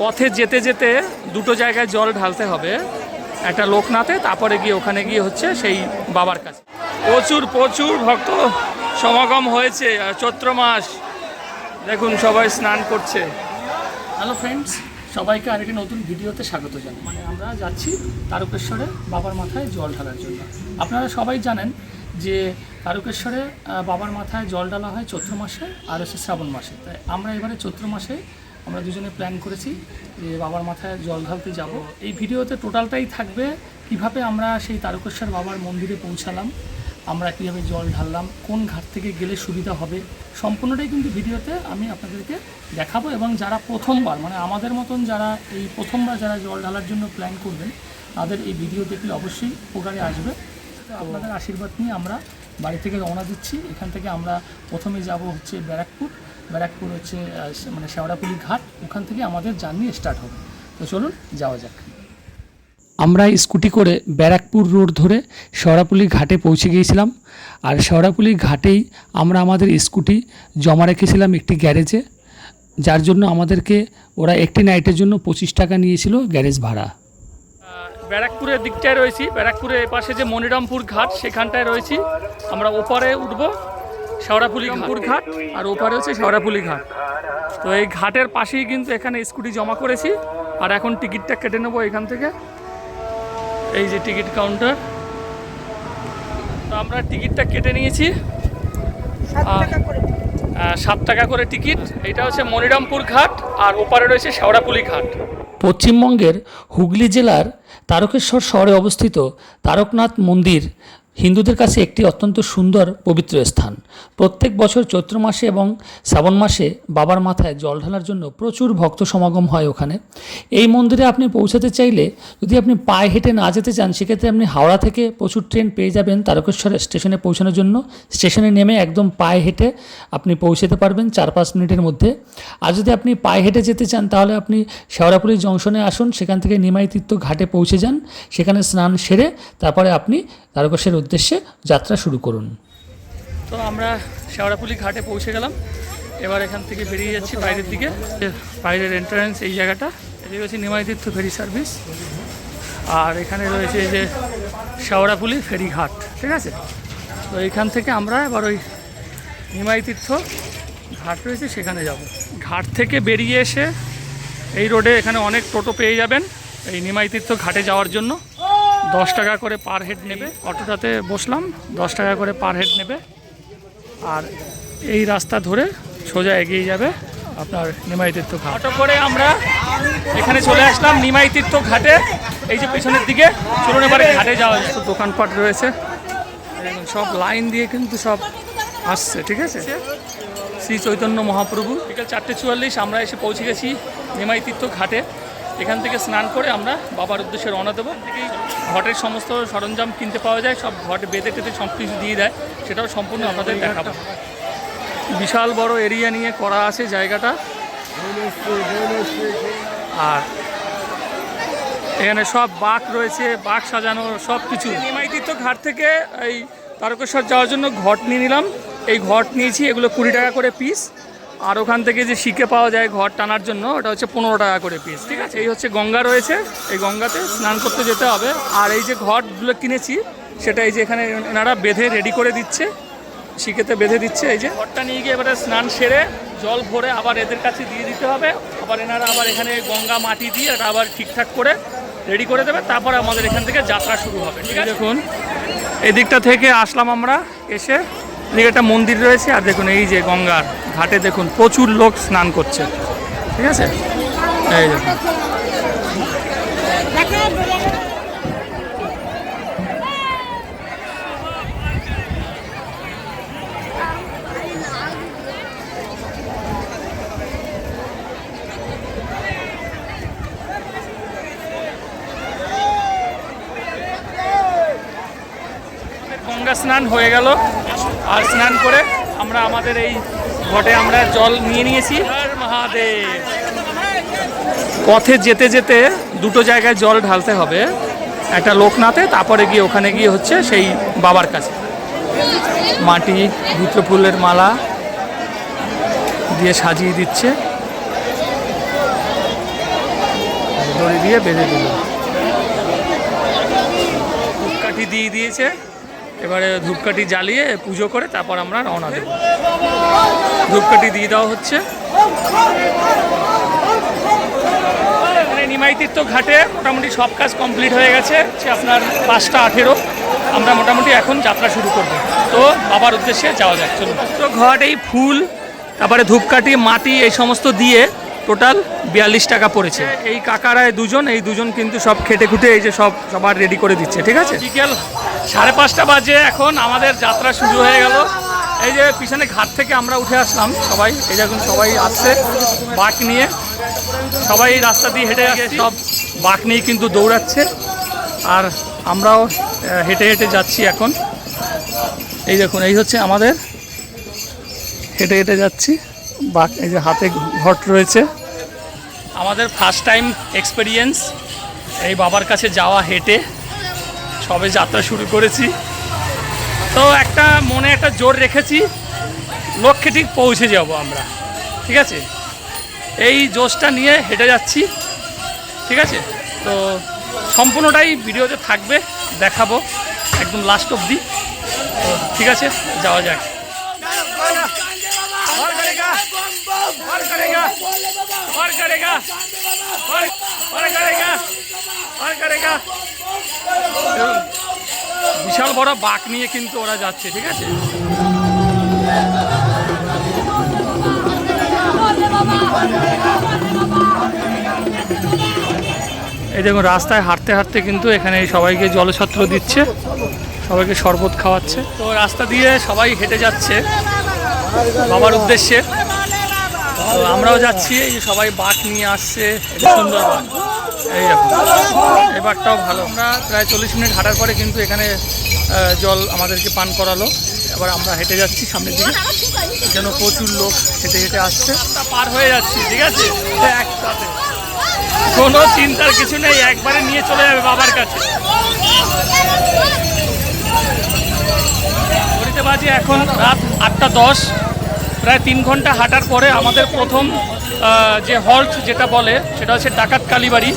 পথে যেতে যেতে দুটো জায়গায় জল ঢালতে হবে। একটা লোকনাথে, তারপরে গিয়ে ওখানে গিয়ে হচ্ছে সেই বাবার কাছে। প্রচুর প্রচুর ভক্ত সমাগম হয়েছে চৈত্র মাস। দেখুন, সবাই স্নান করছে। হ্যালো ফ্রেন্ডস সবাইকে আরেকটি নতুন ভিডিওতে স্বাগত জানাই। মানে আমরা যাচ্ছি তারকেশ্বরে বাবার মাথায় জল ঢালার জন্য। আপনারা সবাই জানেন যে তারকেশ্বরে বাবার মাথায় জল ঢালা হয় চৈত্র মাসে আর হচ্ছে শ্রাবণ মাসে। তাই আমরা এবারে চৈত্র মাসে আমরা দুজনে প্ল্যান করেছি যে বাবার মাথায় জল ঢালতে যাব। এই ভিডিওতে টোটালটাই থাকবে কীভাবে আমরা সেই তারকেশ্বর বাবার মন্দিরে পৌঁছালাম, আমরা কীভাবে জল ঢাললাম, কোন ঘাট থেকে গেলে সুবিধা হবে, সম্পূর্ণটাই কিন্তু ভিডিওতে আমি আপনাদেরকে দেখাবো। এবং যারা প্রথমবার মানে আমাদের মতন যারা এই প্রথমবার যারা জল ঢালার জন্য প্ল্যান করবেন, তাদের এই ভিডিও দেখলে অবশ্যই উপকারে আসবে। আপনাদের আশীর্বাদ নিয়ে আমরা বাড়ি থেকে রওনা দিচ্ছি। এখান থেকে আমরা প্রথমে যাব হচ্ছে ব্যারাকপুর। ব্যারাকপুর হচ্ছে মানে শেওড়াপুলি ঘাট। ওখান থেকে আমাদের জার্নি স্টার্ট হবে। তো চলুন, যাওয়া যাক। আমরা স্কুটি করে ব্যারাকপুর রোড ধরে শেওড়াপুলি ঘাটে পৌঁছে গিয়েছিলাম। আর শেওড়াপুলি ঘাটেই আমরা আমাদের স্কুটি জমা রেখেছিলাম একটি গ্যারেজে। যার জন্য আমাদেরকে, ওরা একটি নাইটের জন্য পঁচিশ টাকা নিয়েছিল গ্যারেজ ভাড়া। ব্যারাকপুরের দিকটায় রয়েছি। ব্যারাকপুরের পাশে যে মনিরামপুর ঘাট সেখানটায় রয়েছি। আমরা ওপারে উঠবো শেওড়াপুলি ঘাটপুর ঘাট। আর ওপারে হচ্ছে শেওড়াপুলি ঘাট। তো এই ঘাটের পাশেই কিন্তু এখানে স্কুটি জমা করেছি। আর এখন টিকিটটা কেটে নেব এখান থেকে। এই যে টিকিট কাউন্টার। তো আমরা টিকিটটা কেটে নিয়েছি। আর সাত টাকা করে টিকিট। এটা হচ্ছে মনিরামপুর ঘাট। আর ওপারে রয়েছে শেওড়াপুলি ঘাট। পশ্চিমবঙ্গের হুগলি জেলার তারকেশ্বর শহরে অবস্থিত তারকনাথ মন্দির হিন্দুদের কাছে একটি অত্যন্ত সুন্দর পবিত্র স্থান। প্রত্যেক বছর চৈত্র মাসে এবং শ্রাবণ মাসে বাবার মাথায় জল ঢালার জন্য প্রচুর ভক্ত সমাগম হয় ওখানে। এই মন্দিরে আপনি পৌঁছাতে চাইলে যদি আপনি পায়ে হেঁটে না যেতে চান, সেক্ষেত্রে আপনি হাওড়া থেকে প্রচুর ট্রেন পেয়ে যাবেন তারকেশ্বর স্টেশনে পৌঁছানোর জন্য। স্টেশনে নেমে একদম পায়ে হেঁটে আপনি পৌঁছাতে পারবেন চার পাঁচ মিনিটের মধ্যে। আর যদি আপনি পায়ে হেঁটে যেতে চান, তাহলে আপনি শেওড়াপুরি জংশনে আসুন, সেখান থেকে নিমাইতীর্থ ঘাটে পৌঁছে যান। সেখানে স্নান সেরে তারপরে আপনি তারকেশ্বরের উদ্দেশ্যে যাত্রা শুরু করুন। তো আমরা শেওড়াপুলি ঘাটে পৌঁছে গেলাম। এবার এখান থেকে বেরিয়ে যাচ্ছি বাইরের দিকে। বাইরের এন্ট্রান্স এই জায়গাটা। এদিকে হচ্ছে নিমাইতীর্থ ফেরি সার্ভিস আর এখানে রয়েছে যে শেওড়াপুলি ফেরি ঘাট, ঠিক আছে? তো এখান থেকে আমরা এবার ওই নিমাইতীর্থ ঘাট রয়েছে, সেখানে যাব। ঘাট থেকে বেরিয়ে এসে এই রোডে এখানে অনেক টোটো পেয়ে যাবেন এই নিমাইতীর্থ ঘাটে যাওয়ার জন্য। দশ টাকা করে পার হেড নেবে। অটোটাতে বসলাম, দশ টাকা করে পার হেড নেবে। আর এই রাস্তা ধরে সোজা এগিয়ে যাবে আপনার নিমাইতীর্থ ঘাট। অটো করে আমরা এখানে চলে আসলাম নিমাইতীর্থ ঘাটে। এই যে পেছনের দিকে, চলুন এবারে ঘাটে যাওয়া যায়। দোকানপাট রয়েছে। সব লাইন দিয়ে কিন্তু সব আসছে, ঠিক আছে? শ্রী চৈতন্য মহাপ্রভু। বিকেল চারটে চুয়াল্লিশ আমরা এসে পৌঁছে গেছি নিমাইতীর্থ ঘাটে। এখান থেকে স্নান করে আমরা বাবার উদ্দেশ্যে রওনা দেবো। ঘটের সমস্ত সরঞ্জাম কিনতে পাওয়া যায়, সব ঘট বেঁধে টেতে সব কিছু দিয়ে দেয়। সেটাও সম্পূর্ণ আপনাদের দেখাবো। বিশাল বড় এরিয়া নিয়ে করা আছে জায়গাটা। আর এখানে সব বাঘ রয়েছে বাঘ সাজানো, সব কিছু। নিমাইতীর্থ ঘাট থেকে এই তারকেশ্বর যাওয়ার জন্য ঘট নিয়ে নিলাম। এই ঘট নিয়েছি, এগুলো কুড়ি টাকা করে পিস আর ওখান থেকে যে শিখে পাওয়া যায় ঘর টানার জন্য, ওটা হচ্ছে পনেরো টাকা করে পিস ঠিক আছে? এই হচ্ছে গঙ্গা রয়েছে, এই গঙ্গাতে স্নান করতে যেতে হবে। আর এই যে ঘটগুলো কিনেছি, সেটা এই যে এখানে এনারা বেঁধে রেডি করে দিচ্ছে, শিখেতে বেঁধে দিচ্ছে, এই যে ঘরটা নিয়ে গিয়ে এবারে স্নান সেরে জল ভরে আবার এদের কাছে দিয়ে দিতে হবে। আবার এনারা আবার এখানে গঙ্গা মাটি দিয়ে এটা আবার ঠিকঠাক করে রেডি করে দেবে। তারপর আমাদের এখান থেকে যাত্রা শুরু হবে, ঠিক আছে? দেখুন, এদিকটা থেকে আসলাম আমরা, এসে, এদিকে একটা মন্দির রয়েছে, আর দেখুন এই যে গঙ্গার ঘাটে দেখুন প্রচুর লোক স্নান করছে। ঠিক আছে? এই দেখুন। গঙ্গা স্নান হয়ে গেল। আর স্নান করে আমরা আমাদের এই ঘটে আমরা জল নিয়ে নিয়েছি। পথে যেতে যেতে দুটো জায়গায় জল ঢালতে হবে। একটা লোকনাথে, তারপরে গিয়ে ওখানে গিয়ে হচ্ছে সেই বাবার কাছে। মাটি দুটো ফুলের মালা দিয়ে সাজিয়ে দিচ্ছে। দড়ি দিয়ে বেঁধে দিল। ধূপকাঠি দিয়ে দিয়েছে। এবারে ধূপকাঠি জ্বালিয়ে পুজো করে তারপর আমরা রওনা দেব। ধূপকাঠি দিয়ে দেওয়া হচ্ছে। এখানে নিমাই তীর্থ ঘাটে মোটামুটি সব কাজ কমপ্লিট হয়ে গেছে। সে আপনার পাঁচটা আঠেরো। আমরা মোটামুটি এখন যাত্রা শুরু করব। তো বাবার উদ্দেশ্যে যাওয়া যাক, চলুন। তো ঘট এই ফুল, তারপরে ধূপকাঠি, মাটি এই সমস্ত দিয়ে টোটাল বিয়াল্লিশ টাকা পড়েছে। এই কাকারায় দুজন, এই দুজন কিন্তু সব খেটে খুঁটে এই যে সব সবার রেডি করে দিচ্ছে, ঠিক আছে? বিকেল সাড়ে পাঁচটা বাজে এখন, আমাদের যাত্রা শুরু হয়ে গেল। এই যে পিছনে ঘাট থেকে আমরা উঠে আসলাম সবাই, এই দেখুন সবাই আসছে বাঁক নিয়ে। সবাই রাস্তা দিয়ে হেঁটে সব বাঁক নিয়ে কিন্তু দৌড়াচ্ছে। আর আমরাও হেঁটে হেঁটে যাচ্ছি এখন। এই দেখুন, এই হচ্ছে আমাদের। হেঁটে হেঁটে যাচ্ছি। বাঘ এই যে হাতে ঘট রয়েছে। আমাদের ফার্স্ট টাইম এক্সপিরিয়েন্স এই বাবার কাছে যাওয়া, হেঁটে সবে যাত্রা শুরু করেছি। তো একটা মনে একটা জোর রেখেছি, লক্ষ্যে ঠিক পৌঁছে যাব আমরা, ঠিক আছে? এই জোশটা নিয়ে হেঁটে যাচ্ছি, ঠিক আছে? তো সম্পূর্ণটাই ভিডিওতে থাকবে, দেখাবো একদম লাস্ট অবধি। তো ঠিক আছে, যাওয়া যাক। करेगा और करेगा और करेगा और और करेगा और करेगा বিশাল বড় বাঁক নিয়ে কিন্তু ওরা যাচ্ছে ঠিক আছে এই দেখুন রাস্তায় হাঁটতে হাঁটতে কিন্তু এখানে সবাইকে জলছত্র দিচ্ছে সবাইকে শরবত খাওয়াচ্ছে তো রাস্তা দিয়ে সবাই হেঁটে যাচ্ছে বাবার উদ্দেশ্যে তো আমরাও যাচ্ছি, এই সবাই বাঘ নিয়ে আসছে সুন্দর এই বাঘটাও ভালো। আমরা প্রায় চল্লিশ মিনিট হাঁটার পরে কিন্তু এখানে জল আমাদেরকে পান করালো। এবার আমরা হেঁটে যাচ্ছি সামনের দিকে। যেন প্রচুর লোক হেঁটে হেঁটে আসছে। পার হয়ে যাচ্ছি, ঠিক আছে? একসাথে। কোনো চিন্তার কিছু নেই, একবারে নিয়ে চলে যাবে বাবার কাছে। বাজে এখন রাত আটটা দশ। প্রায় তিন ঘণ্টা হাঁটার পরে আমাদের প্রথম যে হল্ট যেটা বলে সেটা হচ্ছে ডাকাত কালীবাড়ি।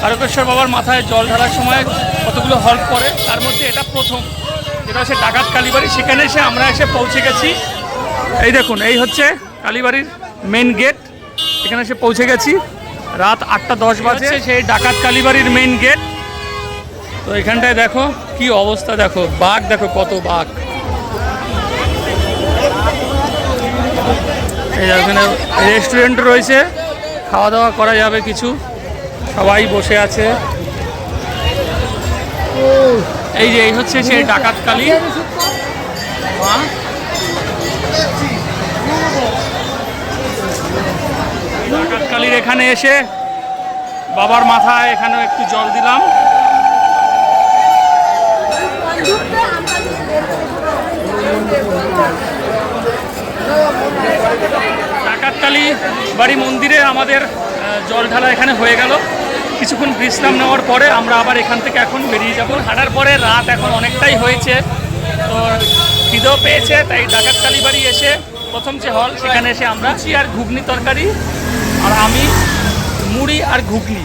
তারকেশ্বর বাবার মাথায় জল ঢালার সময় কতগুলো হল্ট পড়ে তার মধ্যে এটা প্রথম। যেটা হচ্ছে ডাকাত কালীবাড়ি। সেখানে এসে আমরা এসে পৌঁছে গেছি। এই দেখুন এই হচ্ছে কালীবাড়ির মেন গেট এখানে এসে পৌঁছে গেছি। রাত আটটা দশ বাজে। সেই ডাকাত কালীবাড়ির মেন গেট তো এখানটায় দেখো কি অবস্থা দেখো বাঘ দেখো কত বাঘ। এখানে রেস্টুরেন্ট রয়েছে। খাওয়া দাওয়া করা যাবে কিছু। সবাই বসে আছে। এই যে, এই হচ্ছে সেই ডাকাত কালী। মা। ডাকাত কালীর এখানে এসে বাবার মাথায় এখানেও একটু জল দিলাম। ডাকাতকালী বাড়ি মন্দিরে আমাদের জল ঢালা এখানে হয়ে গেল। কিছুক্ষণ বিশ্রাম নেওয়ার পরে আমরা আবার এখান থেকে এখন বেরিয়ে যাব। হাঁটার পরে রাত এখন অনেকটাই হয়েছে। তো খিদেও পেয়েছে, তাই ডাকাতকালী বাড়ি এসে প্রথম যে হল, সেখানে এসে আমরা আর ঘুগনি তরকারি আর আমি মুড়ি আর ঘুগনি।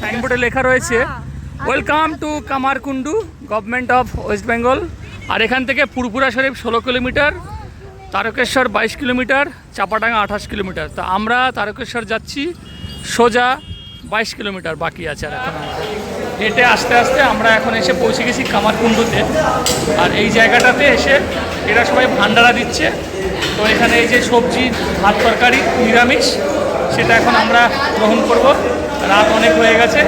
সাইনবোর্ডে লেখা রয়েছে welcome to Kamarkundu government of West Bengal আর এখান থেকে পুরপুরা শরীফ ষোলো কিলোমিটার। তারকেশ্বর বাইশ কিলোমিটার, চাপাডাঙ্গা আঠাশ কিলোমিটার। তা আমরা তারকেশ্বর যাচ্ছি, সোজা বাইশ কিলোমিটার বাকি আছে আর এখন। হেঁটে আস্তে আস্তে আমরা এখন এসে পৌঁছে গেছি কামারকুণ্ডুতে। আর এই জায়গাটাতে এসে এরা সবাই ভান্ডারা দিচ্ছে। তো এখানে এই যে সবজি, ভাত তরকারি, নিরামিষ, সেটা এখন আমরা গ্রহণ করব। রাত অনেক হয়ে গেছে।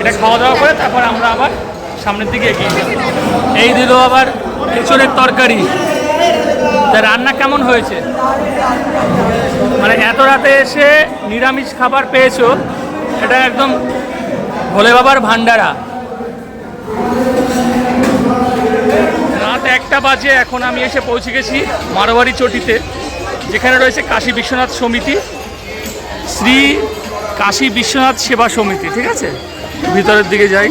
এটা খাওয়া দাওয়া করে তারপর আমরা আবার সামনের দিকে এগিয়ে যাব। এই দিল আবার এঁচড়ের তরকারি। রান্না কেমন হয়েছে? মানে এত রাতে এসে নিরামিষ খাবার পেয়েছ, এটা একদম ভোলে বাবার ভান্ডারা রাত একটা বাজে, এখন আমি এসে পৌঁছে গেছি মারোয়ারি চটিতে, যেখানে রয়েছে কাশী বিশ্বনাথ সমিতি, শ্রী কাশী বিশ্বনাথ সেবা সমিতি, ঠিক আছে? ভিতরের দিকে যাই।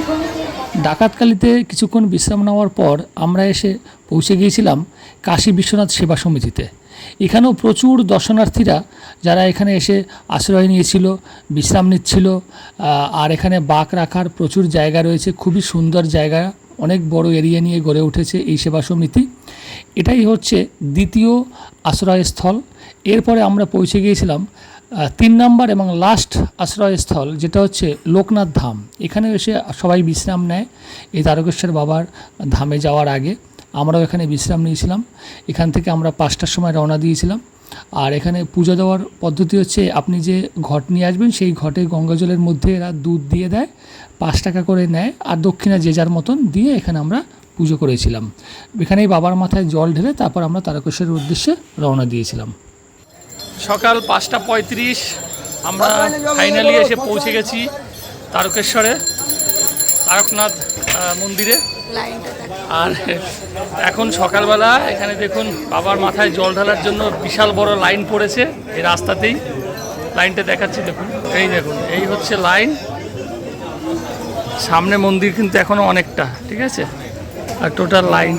ডাকাতকালিতে কিছুক্ষণ বিশ্রাম নেওয়ার পর আমরা এসে পৌঁছে গিয়েছিলাম কাশী বিশ্বনাথ সেবা সমিতিতে। এখানেও প্রচুর দর্শনার্থীরা যারা এখানে এসে আশ্রয় নিয়েছিল, বিশ্রাম নিচ্ছিল আর এখানে বাঘ রাখার প্রচুর জায়গা রয়েছে, খুবই সুন্দর জায়গা। অনেক বড় এরিয়া নিয়ে গড়ে উঠেছে এই সেবা সমিতি। এটাই হচ্ছে দ্বিতীয় আশ্রয়স্থল। এরপরে আমরা পৌঁছে গিয়েছিলাম তিন নম্বর এবং লাস্ট আশ্রয়স্থল, যেটা হচ্ছে লোকনাথ ধাম। এখানে এসে সবাই বিশ্রাম নেয়। এই তারকেশ্বর বাবার ধামে যাওয়ার আগে আমরাও এখানে বিশ্রাম নিয়েছিলাম। এখান থেকে আমরা পাঁচটার সময় রওনা দিয়েছিলাম। আর এখানে পুজো দেওয়ার পদ্ধতি হচ্ছে, আপনি যে ঘট নিয়ে আসবেন, সেই ঘটে গঙ্গা জলের মধ্যে এরা দুধ দিয়ে দেয়। টাকা করে নেয় আর দক্ষিণা যে যার মতন দিয়ে এখানে আমরা পুজো করেছিলাম। এখানেই বাবার মাথায় জল ঢেলে তারপর আমরা তারকেশ্বরের উদ্দেশ্যে রওনা দিয়েছিলাম। সকাল পাঁচটা পঁয়ত্রিশ আমরা ফাইনালি এসে পৌঁছে গেছি তারকেশ্বরে, তারকনাথ মন্দিরে। আর এখন সকালবেলা এখানে দেখুন বাবার মাথায় জল ঢালার জন্য বিশাল বড় লাইন পড়েছে এই রাস্তাতেই। লাইনটা দেখাচ্ছি দেখুন, এই দেখুন, এই হচ্ছে লাইন। সামনে মন্দির কিন্তু এখনও অনেকটা, ঠিক আছে? আর টোটাল লাইন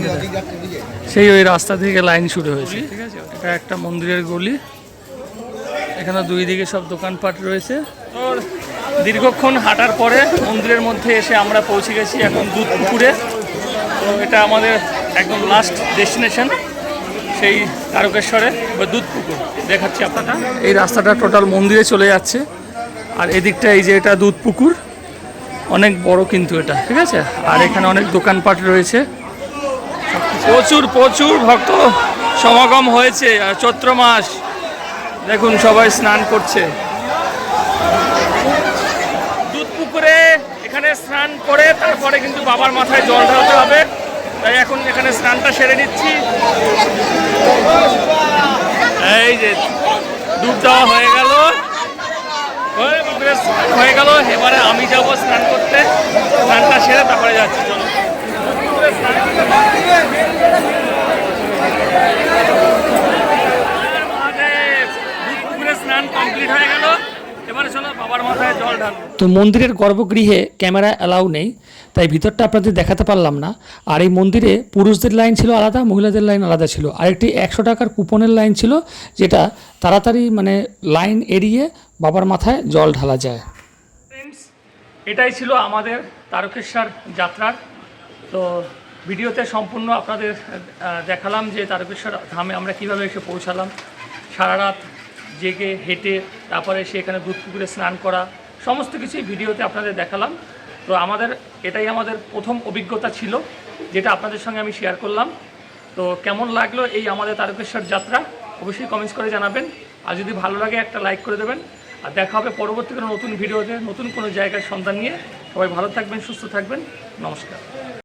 সেই ওই রাস্তা থেকে লাইন শুরু হয়েছে, ঠিক আছে? এটা একটা মন্দিরের গলি। এখানে দুই দিকে সব দোকানপাট রয়েছে। দীর্ঘক্ষণ হাঁটার পরে মন্দিরের মধ্যে এসে আমরা পৌঁছে গেছি এখন দুধ পুকুরে এটা আমাদের একদম লাস্ট ডেস্টিনেশন সেই তারকেশ্বরে, বা দুধ পুকুর দেখাচ্ছি আপনারা এই রাস্তাটা টোটাল মন্দিরে চলে যাচ্ছে। আর এদিকটা এই যে এটা দুধ পুকুর অনেক বড় কিন্তু এটা, ঠিক আছে? আর এখানে অনেক দোকানপাট রয়েছে। প্রচুর প্রচুর ভক্ত সমাগম হয়েছে, আর চৈত্র মাস, দেখুন সবাই স্নান করছে। দুধ পুকুরে এখানে স্নান করে, তারপরে কিন্তু বাবার মাথায় জল ঢালতে হবে। তাই এখন এখানে স্নানটা সেরে নিচ্ছি। এই যে ডুব দেওয়া হয়ে গেল। স্নান হয়ে গেল। এবারে আমি যাব স্নান করতে। স্নানটা সেরে তারপরে যাচ্ছি, চলো। স্নান কমপ্লিট হয়ে গেল। এবারে চলো বাবার মাথায় জল ঢালবো। তো মন্দিরের গর্ভগৃহে ক্যামেরা অ্যালাউ নেই তাই ভিতরটা আপনাদের দেখাতে পারলাম না। আর এই মন্দিরে পুরুষদের লাইন ছিল আলাদা মহিলাদের লাইন আলাদা ছিল। আর একটি একশো টাকার কুপনের লাইন ছিল যেটা তাড়াতাড়ি মানে লাইন এড়িয়ে বাবার মাথায় জল ঢালা যায়। এটাই ছিল আমাদের তারকেশ্বর যাত্রার। তো ভিডিওতে সম্পূর্ণ আপনাদের দেখালাম যে তারকেশ্বর ধামে আমরা কীভাবে এসে পৌঁছালাম। সারা রাত জেগে হেঁটে তারপরে সেখানে দুধ পুকুরে স্নান করা, সমস্ত কিছুই ভিডিওতে আপনাদের দেখালাম। তো আমাদের, এটাই আমাদের প্রথম অভিজ্ঞতা ছিল, যেটা আপনাদের সঙ্গে আমি শেয়ার করলাম। তো কেমন লাগল এই আমাদের তারকেশ্বর যাত্রা? অবশ্যই কমেন্টস করে জানাবেন। আর যদি ভালো লাগে একটা লাইক করে দেবেন। আর দেখা হবে পরবর্তী কোনো নতুন ভিডিওতে, নতুন কোনো জায়গার সন্ধান নিয়ে। সবাই ভালো থাকবেন, সুস্থ থাকবেন। নমস্কার।